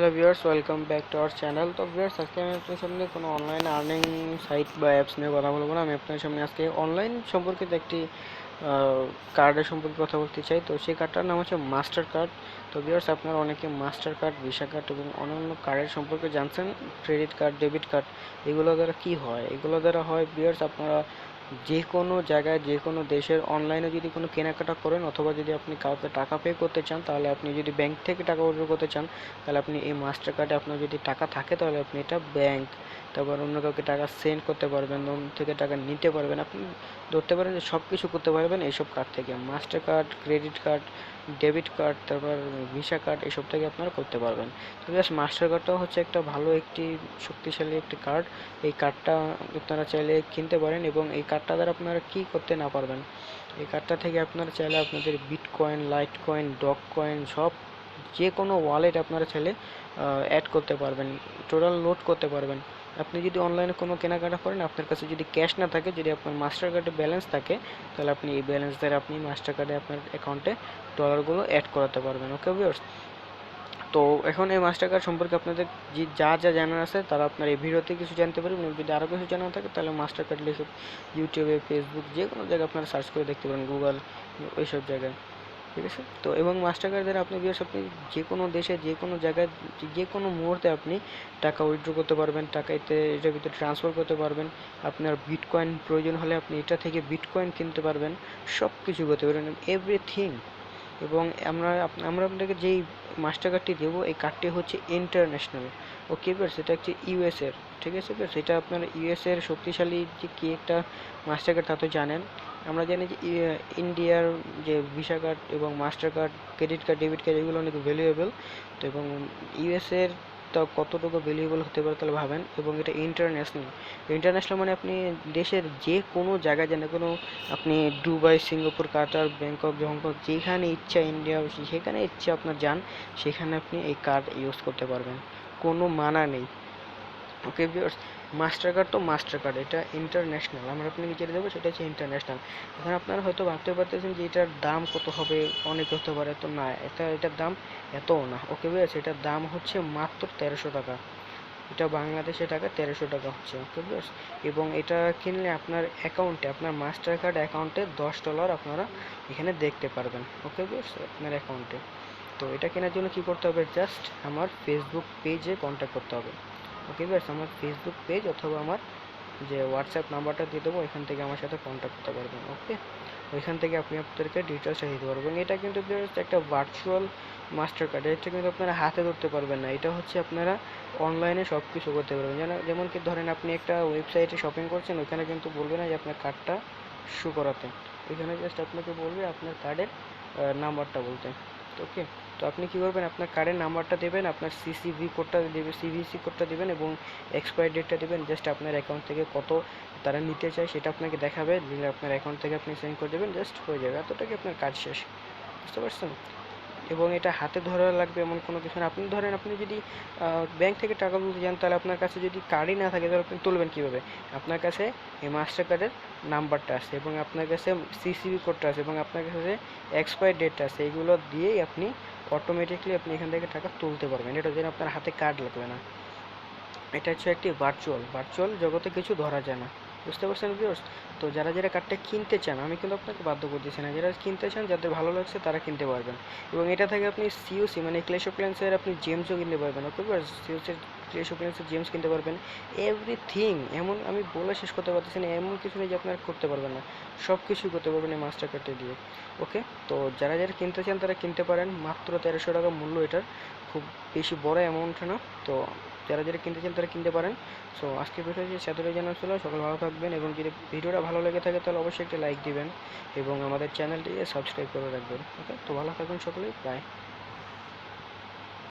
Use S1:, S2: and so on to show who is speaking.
S1: Hello viewers welcome back to our channel তো viewers আজকে আমি আপনার সামনে কোনো অনলাইন আর্নিং সাইট বা অ্যাপস নিয়ে কথা বলব না। আমি আপনার সামনে আজকে অনলাইন সম্পর্কিত একটি কার্ডের সম্পর্কে কথা বলতে চাই। তো সেই কার্ডটার নাম হচ্ছে মাস্টার কার্ড তো ভিউয়ার্স আপনারা অনেকে মাস্টার কার্ড ভিসা কার্ড এবং অন্যান্য কার্ডের সম্পর্কে জানছেন ক্রেডিট কার্ড ডেবিট কার্ড এগুলো দ্বারা কি হয়? এগুলো দ্বারা হয় ভিউয়ার্স আপনারা যে কোনো জায়গায়, যে কোনো দেশের অনলাইনে যদি কোনো কেনাকাটা করেন অথবা যদি আপনি কাউকে টাকা পে করতে চান, তাহলে আপনি যদি ব্যাংক থেকে টাকা উইথড্র করতে চান, তাহলে আপনি এই মাস্টার কার্ডে আপনার যদি টাকা থাকে, তাহলে আপনি এটা ব্যাংক তারপর অন্য কাউকে টাকা সেন্ড করতে পারবেন, অন্য থেকে টাকা নিতে পারবেন। আপনি ধরতে পারেন যে সব কিছু করতে পারবেন এইসব কার্ড থেকে। Mastercard credit card debit card তারপর ভিসা কার্ড এসব থেকে আপনারা করতে পারবেন। তো জাস্ট মাস্টার কার্ডটাও হচ্ছে একটা ভালো একটি শক্তিশালী একটি কার্ড এই কার্ডটা আপনারা চাইলে কিনতে পারেন এবং এই কার্ডটা দ্বারা আপনারা কী করতে না পারবেন? এই কার্ডটা থেকে আপনারা চাইলে আপনাদের bitcoin litecoin dogecoin সব যে কোনো ওয়ালেট আপনারা চাইলে অ্যাড করতে পারবেন টোটাল লোড করতে পারবেন। আপনি যদি অনলাইনে কোনো কেনাকাটা করেন, আপনার কাছে যদি ক্যাশ না থাকে, যদি আপনার মাস্টার কার্ডে ব্যালেন্স থাকে, তাহলে আপনি এই ব্যালেন্স দ্বারা আপনি মাস্টার কার্ডে আপনার অ্যাকাউন্টে ডলারগুলো অ্যাড করাতে পারবেন ওকে ভিউয়ার্স তো এখন এই মাস্টার কার্ড সম্পর্কে আপনাদের যে যা যা জানার আছে, তারা আপনার এই ভিডিওতে কিছু জানতে পারবেন। যদি আরও কিছু জানা থাকে, তাহলে মাস্টার কার্ড লিখে ইউটিউবে ফেসবুক যে কোনো জায়গায় আপনারা সার্চ করে দেখতে পারেন গুগল ওইসব জায়গায়। ঠিক আছে? তো এবং মাস্টার কার্ড দ্বারা আপনি বিয়ার্স আপনি যে কোনো দেশে, যে কোনো জায়গায়, যে কোনো মুহূর্তে আপনি টাকা উইথড্র করতে পারবেন, টাকা এতে, এটার ভিতরে ট্রান্সফার করতে পারবেন। আপনার বিটকয়েন প্রয়োজন হলে আপনি এটা থেকে বিটকয়েন কিনতে পারবেন সব কিছু করতে পারবেন এভরিথিং এবং আমরা আমরা আপনাকে যেই মাস্টার কার্ডটি দেবো, এই কার্ডটি হচ্ছে ইন্টারন্যাশনাল ওকে বেশ সেটা হচ্ছে ইউএসের ঠিক আছে? এটা আপনার ইউএসের শক্তিশালী যে কী একটা মাস্টার কার্ড তা তো জানেন। আমরা জানি যে ইন্ডিয়ার যে ভিসা কার্ড এবং Mastercard credit card debit card এগুলো অনেক ভ্যালুয়েবল তো এবং ইউএসের তা কতটুকু ভ্যালুয়েবল হতে পারে তাহলে ভাবেন? এবং এটা ইন্টারন্যাশনাল ইন্টারন্যাশনাল মানে আপনি দেশের যে কোনো জায়গায় যেন কোনো আপনি Dubai Singapore Qatar Bangkok Hong Kong যেখানে ইচ্ছা ইন্ডিয়া সেখানে ইচ্ছা আপনার যান, সেখানে আপনি এই কার্ড ইউজ করতে পারবেন। কোনো মানা নেই। ওকে ভিউয়ার্স মাস্টার কার্ড তো মাস্টার কার্ড এটা ইন্টারন্যাশনাল আমরা আপনাকে যেটা দেবো? সেটা হচ্ছে ইন্টারন্যাশনাল এখন আপনারা হয়তো ভাবতে পারতেছেন যে এটার দাম কত হবে, অনেক হতে পারে, তো না, এটা, এটার দাম এতও না। ওকে ভিউয়ার্স এটার দাম হচ্ছে মাত্র তেরোশো টাকা। এটা বাংলাদেশে টাকা তেরোশো টাকা হচ্ছে, ওকে ভিউয়ার্স এবং এটা কিনলে আপনার অ্যাকাউন্টে আপনার মাস্টার কার্ড অ্যাকাউন্টে দশ ডলার আপনারা এখানে দেখতে পারবেন, ওকে ভিউয়ার্স আপনার অ্যাকাউন্টে তো এটা কেনার জন্য কি করতে হবে? জাস্ট আমার ফেসবুক পেজে কন্ট্যাক্ট করতে হবে। ওকে ব্যাস, আমার ফেসবুক পেজ অথবা আমার যে হোয়াটসঅ্যাপ নাম্বারটা দিয়ে দেবো এখান থেকে আমার সাথে কন্ট্যাক্ট করতে পারবেন ওকে ওইখান থেকে আপনি আপনাদেরকে ডিটেলসটা দিতে পারবেন। এটা কিন্তু একটা ভার্চুয়াল মাস্টার কার্ড এটা কিন্তু আপনারা হাতে ধরতে পারবেন না। এটা হচ্ছে আপনারা অনলাইনে সব কিছু করতে পারবেন। যেন, যেমন কি ধরেন আপনি একটা ওয়েবসাইটে শপিং করছেন ওখানে কিন্তু বলবে না যে আপনার কার্ডটা শু করাতে। এখানে জাস্ট আপনাকে বলবে আপনার কার্ডের নাম্বারটা বলতে ওকে তো আপনি কী করবেন? আপনার কার্ডের নাম্বারটা দেবেন, আপনার সিসিভি কোডটা দেবে সিভিসি কোডটা দেবেন এবং এক্সপায়ার ডেটটা দেবেন। জাস্ট আপনার অ্যাকাউন্ট থেকে কত তারা নিতে চায় সেটা আপনাকে দেখাবে। দিলে আপনার অ্যাকাউন্ট থেকে আপনি সেন্ড করে দেবেন জাস্ট হয়ে যাবে। এতটাই আপনার কাজ শেষ। বুঝতে পারছেন? এবং এটা হাতে ধরা লাগবে এমন কোনো কিছু না। আপনি ধরেন, আপনি যদি ব্যাংক থেকে টাকা তুলতে যান, তাহলে আপনার কাছে যদি কার্ডই না থাকে, তাহলে আপনি তুলবেন কীভাবে? আপনার কাছে এই মাস্টার কার্ডের নাম্বারটা আছে এবং আপনার কাছে সিসিবি কোডটা আছে এবং আপনার কাছে এক্সপায়ার ডেটটা আছে এইগুলো দিয়েই আপনি অটোমেটিকলি আপনি এখান থেকে টাকা তুলতে পারবেন। এটা যেন আপনার হাতে কার্ড লাগবে না। এটা হচ্ছে একটি ভার্চুয়াল ভার্চুয়াল জগতে কিছু ধরা যায় না। বুঝতে পারছেন ভিউর্স তো যারা যারা কার্ডটা কিনতে চান, আমি কিন্তু আপনাকে বাধ্য করতেছি না। যারা কিনতে চান, যাদের ভালো লাগছে, তারা কিনতে পারবেন। এবং এটা থেকে আপনি সিওসি মানে ক্লেশ অফ ক্লেন্সের আপনি জেমসও কিনতে পারবেন। ওকে সিওসির অফ ক্লেন্সের জেমস কিনতে পারবেন এভরিথিং এমন আমি বলে শেষ করতে পারতেছি না, এমন কিছু নেই যে আপনারা করতে পারবেন না। সব কিছুই করতে পারবেন এই মাস্টার কার্ডটা দিয়ে, ওকে? তো যারা যারা কিনতে চান তারা কিনতে পারেন, মাত্র তেরোশো টাকা মূল্য এটার, খুব বেশি বড় অ্যামাউন্ট না। তো যারা যারা কিনতে চান তারা কিনতে পারেন। সো আজকের ভিডিওটি সেতটাই জানা ছিল, সকল ভালো থাকবেন এবং যদি ভিডিওটা ভালো লেগে থাকে তাহলে অবশ্যই একটা লাইক দিবেন এবং আমাদের চ্যানেলটি সাবস্ক্রাইব করে রাখবেন, ওকে? তো ভালো থাকবেন সকলেই বাই